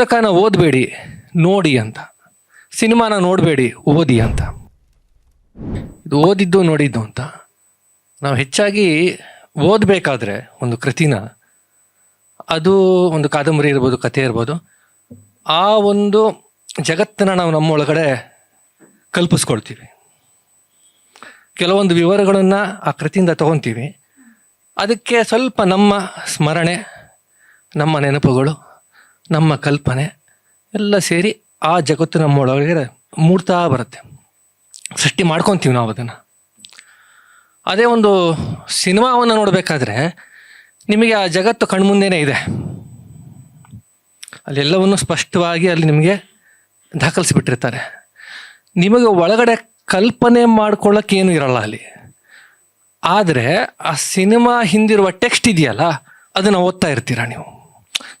ಪುಸ್ತಕನ ಓದಬೇಡಿ, ನೋಡಿ ಅಂತ. ಸಿನಿಮಾನ ನೋಡಬೇಡಿ, ಓದಿ ಅಂತ. ಇದು ಓದಿದ್ದು, ನೋಡಿದ್ದು ಅಂತ. ನಾವು ಹೆಚ್ಚಾಗಿ ಓದಬೇಕಾದ್ರೆ ಒಂದು ಕೃತಿನ, ಅದು ಒಂದು ಕಾದಂಬರಿ ಇರ್ಬೋದು, ಕಥೆ ಇರ್ಬೋದು, ಆ ಒಂದು ಜಗತ್ತನ್ನು ನಾವು ನಮ್ಮೊಳಗಡೆ ಕಲ್ಪಿಸ್ಕೊಳ್ತೀವಿ. ಕೆಲವೊಂದು ವಿವರಗಳನ್ನು ಆ ಕೃತಿಯಿಂದ ತಗೊತೀವಿ. ಅದಕ್ಕೆ ಸ್ವಲ್ಪ ನಮ್ಮ ಸ್ಮರಣೆ, ನಮ್ಮ ನೆನಪುಗಳು ನಮ್ಮ ಕಲ್ಪನೆ ಎಲ್ಲ ಸೇರಿ ಆ ಜಗತ್ತು ನಮ್ಮೊಳಗೆ ಮೂಡ್ತಾ ಬರುತ್ತೆ. ಸೃಷ್ಟಿ ಮಾಡ್ಕೊತೀವಿ ನಾವು ಅದನ್ನು. ಅದೇ ಒಂದು ಸಿನಿಮಾವನ್ನು ನೋಡಬೇಕಾದ್ರೆ ನಿಮಗೆ ಆ ಜಗತ್ತು ಕಣ್ಮುಂದೇನೆ ಇದೆ. ಅಲ್ಲೆಲ್ಲವನ್ನು ಸ್ಪಷ್ಟವಾಗಿ ಅಲ್ಲಿ ನಿಮಗೆ ದಾಖಲಿಸಿಬಿಟ್ಟಿರ್ತಾರೆ. ನಿಮಗೆ ಒಳಗಡೆ ಕಲ್ಪನೆ ಮಾಡ್ಕೊಳ್ಳೋಕೆ ಏನು ಇರಲ್ಲ ಅಲ್ಲಿ. ಆದರೆ ಆ ಸಿನಿಮಾ ಹಿಂದಿರುವ ಟೆಕ್ಸ್ಟ್ ಇದೆಯಲ್ಲ, ಅದನ್ನು ಓದ್ತಾ ಇರ್ತೀರಾ ನೀವು?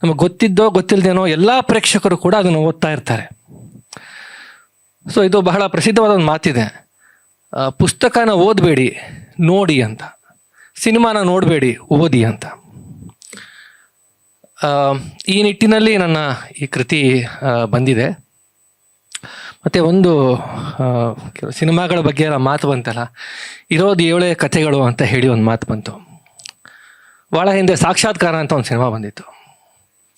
ನಮಗೆ ಗೊತ್ತಿದ್ದೋ ಗೊತ್ತಿಲ್ಲದೇನೋ ಎಲ್ಲ ಪ್ರೇಕ್ಷಕರು ಕೂಡ ಅದನ್ನು ಓದ್ತಾ ಇರ್ತಾರೆ. ಸೊ ಇದು ಬಹಳ ಪ್ರಸಿದ್ಧವಾದ ಒಂದು ಮಾತಿದೆ. ಪುಸ್ತಕನ ಓದಬೇಡಿ, ನೋಡಿ ಅಂತ. ಸಿನಿಮಾನ ನೋಡಬೇಡಿ, ಓದಿ ಅಂತ. ಈ ನಿಟ್ಟಿನಲ್ಲಿ ನನ್ನ ಈ ಕೃತಿ ಬಂದಿದೆ. ಮತ್ತು ಒಂದು ಸಿನಿಮಾಗಳ ಬಗ್ಗೆ ಎಲ್ಲ ಮಾತು ಬಂತಲ್ಲ. ಇರೋದು ಏಳೇ ಕಥೆಗಳು ಅಂತ ಹೇಳಿ ಒಂದು ಮಾತು ಬಂತು. ಭಾಳ ಹಿಂದೆ ಸಾಕ್ಷಾತ್ಕಾರ ಅಂತ ಒಂದು ಸಿನಿಮಾ ಬಂದಿತ್ತು.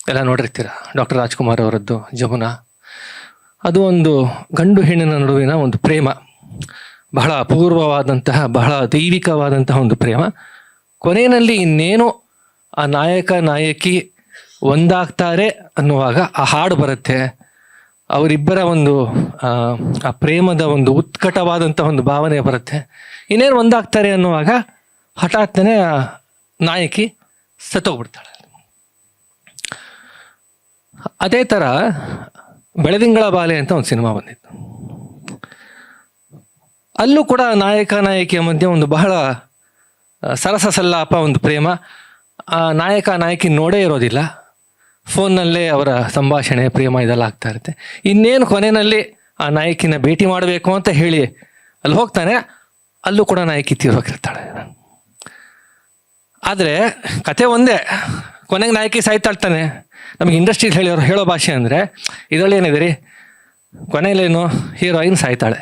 ಎಲ್ಲ ನೋಡಿರ್ತೀರ ಡಾಕ್ಟರ್ ರಾಜ್ಕುಮಾರ್ ಅವರದ್ದು ಜಮುನಾ. ಅದು ಒಂದು ಗಂಡು ಹೆಣ್ಣಿನ ನಡುವಿನ ಒಂದು ಪ್ರೇಮ. ಬಹಳ ಅಪೂರ್ವವಾದಂತಹ ಬಹಳ ದೈವಿಕವಾದಂತಹ ಒಂದು ಪ್ರೇಮ. ಕೊನೆಯಲ್ಲಿ ಇನ್ನೇನು ಆ ನಾಯಕ ನಾಯಕಿ ಒಂದಾಗ್ತಾರೆ ಅನ್ನುವಾಗ ಆ ಹಾಡು ಬರುತ್ತೆ. ಅವರಿಬ್ಬರ ಒಂದು ಆ, ಪ್ರೇಮದ ಒಂದು ಉತ್ಕಟವಾದಂಥ ಒಂದು ಭಾವನೆ ಬರುತ್ತೆ. ಇನ್ನೇನು ಒಂದಾಗ್ತಾರೆ ಅನ್ನುವಾಗ ಹಠಾತ್ತನೆ ನಾಯಕಿ ಸತ್ತೋಗ್ಬಿಡ್ತಾಳೆ. ಅದೇ ಥರ ಬೆಳದಿಂಗಳ ಬಾಲೆ ಅಂತ ಒಂದು ಸಿನಿಮಾ ಬಂದಿತ್ತು. ಅಲ್ಲೂ ಕೂಡ ನಾಯಕ, ನಾಯಕಿಯ ಮಧ್ಯೆ ಒಂದು ಬಹಳ ಸರಸ ಸಲ್ಲಾಪ ಒಂದು ಪ್ರೇಮ. ಆ, ನಾಯಕ, ನಾಯಕಿ ನೋಡೇ ಇರೋದಿಲ್ಲ. ಫೋನ್ನಲ್ಲೇ ಅವರ ಸಂಭಾಷಣೆ, ಪ್ರೇಮ ಇದೆಲ್ಲ ಆಗ್ತಾ ಇರುತ್ತೆ. ಇನ್ನೇನು ಕೊನೆಯಲ್ಲಿ ಆ ನಾಯಕಿನ ಭೇಟಿ ಮಾಡಬೇಕು ಅಂತ ಹೇಳಿ ಅಲ್ಲಿ ಹೋಗ್ತಾನೆ, ಅಲ್ಲೂ ಕೂಡ ನಾಯಕಿ ತೀರೋಗಿರ್ತಾಳೆ ಆದರೆ ಕತೆ ಒಂದೇ, ಕೊನೆಗೆ ನಾಯಕಿ ಸಾಯ್ತಾಳ್ತಾನೆ. ನಮಗೆ ಇಂಡಸ್ಟ್ರೀಲಿ ಹೇಳಿರೋ ಹೇಳೋ ಭಾಷೆ ಅಂದರೆ, ಇದರಲ್ಲಿ ಏನಿದೆ ರೀ? ಕೊನೆಯಲ್ಲೇನು ಹೀರೋಯಿನ್ ಸಾಯ್ತಾಳೆ.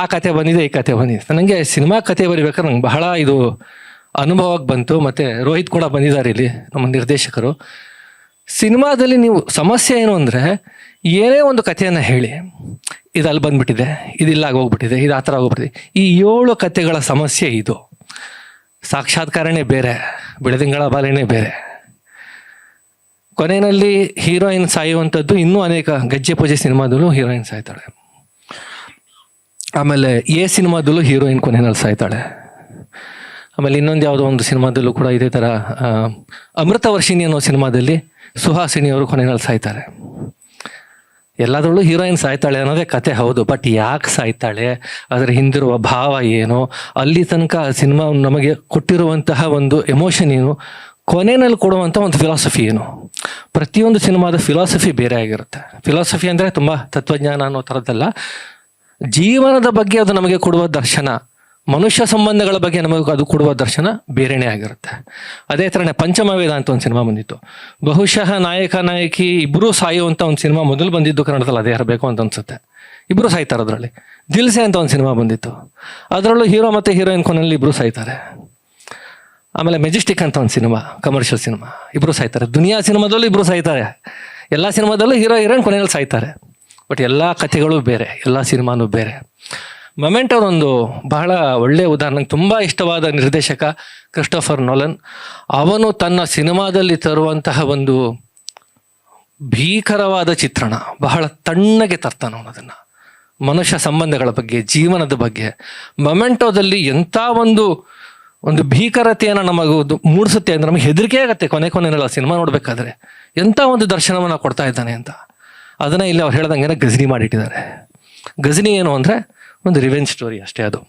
ಆ ಕತೆ ಬಂದಿದೆ, ಈ ಕತೆ ಬಂದಿದೆ. ನನಗೆ ಸಿನಿಮಾ ಕತೆ ಬರಿಬೇಕಾದ್ರೆ ನಂಗೆ ಬಹಳ ಇದು ಅನುಭವಕ್ಕೆ ಬಂತು. ಮತ್ತು ರೋಹಿತ್ ಕೂಡ ಬಂದಿದ್ದಾರೆ ಇಲ್ಲಿ, ನಮ್ಮ ನಿರ್ದೇಶಕರು. ಸಿನಿಮಾದಲ್ಲಿ ನೀವು ಸಮಸ್ಯೆ ಏನು ಅಂದರೆ, ಏನೇ ಒಂದು ಕಥೆಯನ್ನು ಹೇಳಿ ಇದು ಅಲ್ಲಿ ಬಂದ್ಬಿಟ್ಟಿದೆ, ಇದಿಲ್ಲ ಆಗೋಗ್ಬಿಟ್ಟಿದೆ, ಇದು ಆ ಥರ ಆಗೋಗ್ಬಿಟ್ಟಿದೆ. ಈ ಏಳು ಕಥೆಗಳ ಸಮಸ್ಯೆ ಇದು. ಸಾಕ್ಷಾತ್ಕಾರನೇ ಬೇರೆ, ಬೆಳೆದಿಂಗಳ ಬಾಲೆನೇ ಬೇರೆ. ಕೊನೆಯಲ್ಲಿ ಹೀರೋಯಿನ್ ಸಾಯುವಂಥದ್ದು ಇನ್ನೂ ಅನೇಕ ಗಜ್ಜೆ ಪೂಜೆ ಸಿನಿಮಾದಲ್ಲೂ ಹೀರೋಯಿನ್ ಸಾಯ್ತಾಳೆ. ಆಮೇಲೆ ಎ ಸಿನಿಮಾದಲ್ಲೂ ಹೀರೋಯಿನ್ ಕೊನೆಯಲ್ಲಿ ಸಾಯ್ತಾಳೆ. ಆಮೇಲೆ ಇನ್ನೊಂದು ಯಾವುದೋ ಒಂದು ಸಿನಿಮಾದಲ್ಲೂ ಕೂಡ ಇದೇ ಥರ ಅಮೃತ ವರ್ಷಿಣಿ ಅನ್ನೋ ಸಿನಿಮಾದಲ್ಲಿ ಸುಹಾಸಿನಿ ಅವರು ಕೊನೆಯಲ್ಲಿ ಸಾಯ್ತಾರೆ. ಎಲ್ಲದರಲ್ಲೂ ಹೀರೋಯಿನ್ ಸಾಯ್ತಾಳೆ ಅನ್ನೋದೇ ಕತೆ ಹೌದು, ಬಟ್ ಯಾಕೆ ಸಾಯ್ತಾಳೆ, ಅದರ ಹಿಂದಿರುವ ಭಾವ ಏನು, ಅಲ್ಲಿ ತನಕ ಸಿನಿಮಾ ನಮಗೆ ಕೊಟ್ಟಿರುವಂತಹ ಒಂದು ಎಮೋಷನ್ ಏನು ಕೊನೆಯಲ್ಲಿ ಕೊಡುವಂಥ ಒಂದು ಫಿಲಾಸಫಿ ಏನು? ಪ್ರತಿಯೊಂದು ಸಿನಿಮಾದ ಫಿಲಾಸಫಿ ಬೇರೆ ಆಗಿರುತ್ತೆ. ಫಿಲಾಸಫಿ ಅಂದರೆ ತುಂಬ ತತ್ವಜ್ಞಾನ ಅನ್ನೋ ಥರದ್ದಲ್ಲ ಜೀವನದ ಬಗ್ಗೆ ಅದು ನಮಗೆ ಕೊಡುವ ದರ್ಶನ, ಮನುಷ್ಯ ಸಂಬಂಧಗಳ ಬಗ್ಗೆ ನಮಗೆ ಅದು ಕೊಡುವ ದರ್ಶನ ಬೇರೆನೇ ಆಗಿರುತ್ತೆ. ಅದೇ ಥರನೇ ಪಂಚಮವೇದ ಅಂತ ಒಂದು ಸಿನಿಮಾ ಬಂದಿತ್ತು. ಬಹುಶಃ ನಾಯಕ, ನಾಯಕಿ ಇಬ್ಬರೂ ಸಾಯುವಂಥ ಒಂದು ಸಿನಿಮಾ ಮೊದಲು ಬಂದಿದ್ದು ಕನ್ನಡದಲ್ಲಿ, ಅದೇ ಇರಬೇಕು ಅಂತ ಅನ್ಸುತ್ತೆ. ಇಬ್ಬರು ಸಾಯ್ತಾರೆ ಅದರಲ್ಲಿ. ದಿಲ್ಸೆ ಅಂತ ಒಂದು ಸಿನಿಮಾ ಬಂದಿತ್ತು. ಅದರಲ್ಲೂ ಹೀರೋ ಮತ್ತು ಹೀರೋಯಿನ್ ಕೊನೆಯಲ್ಲಿ ಇಬ್ಬರು ಸಾಯ್ತಾರೆ. ಆಮೇಲೆ ಮೆಜೆಸ್ಟಿಕ್ ಅಂತ ಒಂದು ಸಿನಿಮಾ ಕಮರ್ಷಿಯಲ್ ಸಿನಿಮಾ. ಇಬ್ಬರು ಸಾಯ್ತಾರೆ. ದುನಿಯಾ ಸಿನಿಮಾದಲ್ಲೂ ಇಬ್ಬರು ಸಾಯ್ತಾರೆ. ಎಲ್ಲ ಸಿನಿಮಾದಲ್ಲೂ ಹೀರೋ ಹೀರೋನ್ ಕೊನೆಯಲ್ಲಿ ಸಾಯ್ತಾರೆ. ಬಟ್ ಎಲ್ಲ ಕಥೆಗಳು ಬೇರೆ, ಎಲ್ಲ ಸಿನಿಮಾನೂ ಬೇರೆ. ಮೊಮೆಂಟ್ ಒಂದು ಬಹಳ ಒಳ್ಳೆಯ ಉದಾಹರಣೆ. ತುಂಬ ಇಷ್ಟವಾದ ನಿರ್ದೇಶಕ ಕ್ರಿಸ್ಟೋಫರ್ ನೋಲನ್ ಅವನು ತನ್ನ ಸಿನಿಮಾದಲ್ಲಿ ತರುವಂತಹ ಒಂದು ಭೀಕರವಾದ ಚಿತ್ರಣ, ಬಹಳ ತಣ್ಣಗೆ ತರ್ತಾನೆ ಅವನು ಅದನ್ನು. ಮನುಷ್ಯ ಸಂಬಂಧಗಳ ಬಗ್ಗೆ, ಜೀವನದ ಬಗ್ಗೆ. ಮೊಮೆಂಟೋದಲ್ಲಿ ಎಂಥ ಒಂದು ಒಂದು ಭೀಕರತೆಯನ್ನು ನಮಗೆ ಮೂಡಿಸುತ್ತೆ ಅಂದ್ರೆ ನಮಗೆ ಹೆದರಿಕೆ ಆಗುತ್ತೆ ಕೊನೆ ಕೊನೆನಲ್ಲ ಸಿನಿಮಾ ನೋಡಬೇಕಾದ್ರೆ. ಎಂಥ ಒಂದು ದರ್ಶನವನ್ನು ಕೊಡ್ತಾ ಇದ್ದಾನೆ ಅಂತ. ಅದನ್ನ ಇಲ್ಲಿ ಅವ್ರು ಹೇಳ್ದಂಗೆ ಗಜನಿ ಮಾಡಿಟ್ಟಿದ್ದಾರೆ. ಗಜನಿ ಏನು ಅಂದರೆ ಒಂದು ರಿವೆಂಜ್ ಸ್ಟೋರಿ ಅಷ್ಟೇ ಅದು.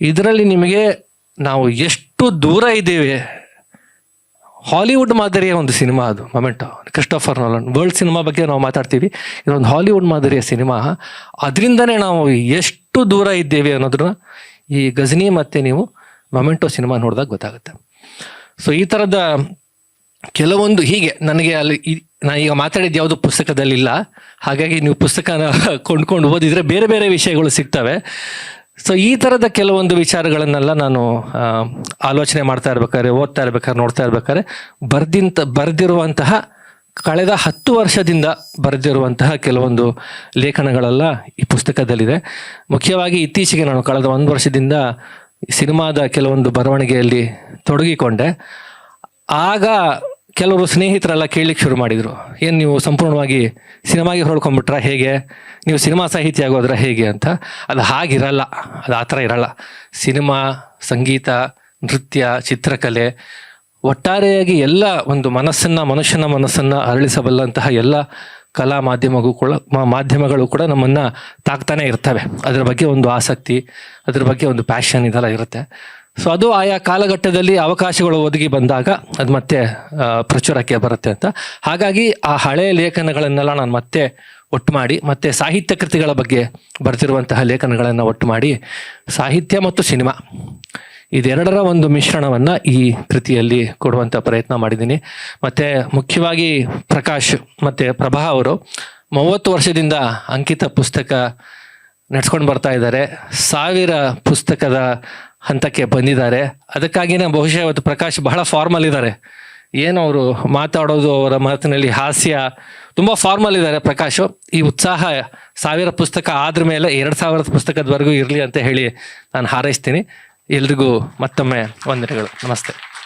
ಇದರಲ್ಲಿ ನಿಮಗೆ ನಾವು ಎಷ್ಟು ದೂರ ಇದ್ದೇವೆ. ಹಾಲಿವುಡ್ ಮಾದರಿಯ ಒಂದು ಸಿನಿಮಾ ಅದು, Memento, Christopher Nolan. World cinema ಬಗ್ಗೆ ನಾವು ಮಾತಾಡ್ತೀವಿ. ಇದೊಂದು ಹಾಲಿವುಡ್ ಮಾದರಿಯ ಸಿನಿಮಾ. ಅದರಿಂದನೇ ನಾವು ಎಷ್ಟು ದೂರ ಇದ್ದೇವೆ ಅನ್ನೋದನ್ನ ಈ ಗಜನಿ ಮತ್ತೆ ನೀವು ಮೊಮೆಂಟೋ ಸಿನಿಮಾ ನೋಡಿದಾಗ ಗೊತ್ತಾಗುತ್ತೆ. ಸೊ ಈ ಥರದ ಕೆಲವೊಂದು ಹೀಗೆ ನನಗೆ ಅಲ್ಲಿ ನಾನು ಈಗ ಮಾತಾಡಿದ್ದು ಯಾವುದು ಪುಸ್ತಕದಲ್ಲಿಲ್ಲ. ಹಾಗಾಗಿ ನೀವು ಪುಸ್ತಕನ ಕೊಂಡ್ಕೊಂಡು ಓದಿದರೆ ಬೇರೆ ಬೇರೆ ವಿಷಯಗಳು ಸಿಗ್ತವೆ. ಸೊ ಈ ಥರದ ಕೆಲವೊಂದು ವಿಚಾರಗಳನ್ನೆಲ್ಲ ನಾನು ಆಲೋಚನೆ ಮಾಡ್ತಾ ಇರ್ಬೇಕಾದ್ರೆ, ಓದ್ತಾ ಇರ್ಬೇಕಾದ್ರೆ, ನೋಡ್ತಾ ಇರ್ಬೇಕಾದ್ರೆ, ಬರ್ದಿಂತ, ಬರೆದಿರುವಂತಹ, ಕಳೆದ ಹತ್ತು ವರ್ಷದಿಂದ ಬರೆದಿರುವಂತಹ ಕೆಲವೊಂದು ಲೇಖನಗಳೆಲ್ಲ ಈ ಪುಸ್ತಕದಲ್ಲಿದೆ. ಮುಖ್ಯವಾಗಿ ಇತ್ತೀಚೆಗೆ ನಾನು ಕಳೆದ ಒಂದು ವರ್ಷದಿಂದ ಸಿನಿಮಾದ ಕೆಲವೊಂದು ಬರವಣಿಗೆಯಲ್ಲಿ ತೊಡಗಿಕೊಂಡೆ. ಆಗ ಕೆಲವರು ಸ್ನೇಹಿತರೆಲ್ಲ ಕೇಳಲಿಕ್ಕೆ ಶುರು ಮಾಡಿದರು. ಏನು ನೀವು ಸಂಪೂರ್ಣವಾಗಿ ಸಿನಿಮಾಗೆ ಹೊಡ್ಕೊಂಡ್ಬಿಟ್ರ ಹೇಗೆ? ನೀವು ಸಿನಿಮಾ ಸಾಹಿತಿ ಆಗೋದ್ರ ಹೇಗೆ ಅಂತ. ಅದು ಹಾಗಿರಲ್ಲ. ಅದು ಆ ಥರ ಇರಲ್ಲ. ಸಿನಿಮಾ, ಸಂಗೀತ, ನೃತ್ಯ, ಚಿತ್ರಕಲೆ ಒಟ್ಟಾರೆಯಾಗಿ ಎಲ್ಲ ಒಂದು ಮನಸ್ಸನ್ನು, ಮನುಷ್ಯನ ಮನಸ್ಸನ್ನು ಅರಳಿಸಬಲ್ಲಂತಹ ಎಲ್ಲ ಕಲಾ ಮಾಧ್ಯಮಗೂ ಕೂಡ ಮಾಧ್ಯಮಗಳು ಕೂಡ ನಮ್ಮನ್ನು ತಾಕ್ತಾನೆ ಇರ್ತವೆ. ಅದ್ರ ಬಗ್ಗೆ ಒಂದು ಆಸಕ್ತಿ, ಅದ್ರ ಬಗ್ಗೆ ಒಂದು ಪ್ಯಾಷನ್ ಇದೆಲ್ಲ ಇರುತ್ತೆ. ಸೊ ಅದು ಆಯಾ ಕಾಲಘಟ್ಟದಲ್ಲಿ ಅವಕಾಶಗಳು ಒದಗಿ ಬಂದಾಗ ಅದು ಮತ್ತೆ ಪ್ರಚುರಕ್ಕೆ ಬರುತ್ತೆ ಅಂತ. ಹಾಗಾಗಿ ಆ ಹಳೆಯ ಲೇಖನಗಳನ್ನೆಲ್ಲ ನಾನು ಮತ್ತೆ ಒಟ್ಟು ಮಾಡಿ, ಮತ್ತೆ ಸಾಹಿತ್ಯ ಕೃತಿಗಳ ಬಗ್ಗೆ ಬರ್ತಿರುವಂತಹ ಲೇಖನಗಳನ್ನು ಒಟ್ಟು ಮಾಡಿ, ಸಾಹಿತ್ಯ ಮತ್ತು ಸಿನಿಮಾ. ಇದೆರಡರ ಒಂದು ಮಿಶ್ರಣವನ್ನ ಈ ಕೃತಿಯಲ್ಲಿ ಕೊಡುವಂತ ಪ್ರಯತ್ನ ಮಾಡಿದ್ದೀನಿ. ಮತ್ತೆ ಮುಖ್ಯವಾಗಿ ಪ್ರಕಾಶ್ ಮತ್ತೆ ಪ್ರಭಾ ಅವರು ಮೂವತ್ತು ವರ್ಷದಿಂದ ಅಂಕಿತ ಪುಸ್ತಕ ನಡ್ಸ್ಕೊಂಡು ಬರ್ತಾ ಇದ್ದಾರೆ. ಸಾವಿರ ಪುಸ್ತಕದ ಹಂತಕ್ಕೆ ಬಂದಿದ್ದಾರೆ. ಅದಕ್ಕಾಗಿನೇ ಬಹುಶಃ ಇವತ್ತು ಪ್ರಕಾಶ್ ಬಹಳ ಫಾರ್ಮಲ್ ಇದ್ದಾರೆ. ಏನು ಅವರು ಮಾತಾಡೋದು ಅವರ ಮಾತಿನಲ್ಲಿ ಹಾಸ್ಯ ತುಂಬ ಫಾರ್ಮಲ್ ಇದ್ದಾರೆ ಪ್ರಕಾಶ್. ಈ ಉತ್ಸಾಹ ಸಾವಿರ ಪುಸ್ತಕ ಆದ್ರ ಮೇಲೆ ಎರಡು ಸಾವಿರದ ಪುಸ್ತಕದವರೆಗೂ ಇರಲಿ ಅಂತ ಹೇಳಿ ನಾನು ಹಾರೈಸ್ತೀನಿ. ಎಲ್ರಿಗೂ ಮತ್ತೊಮ್ಮೆ ವಂದನೆಗಳು. ನಮಸ್ತೆ.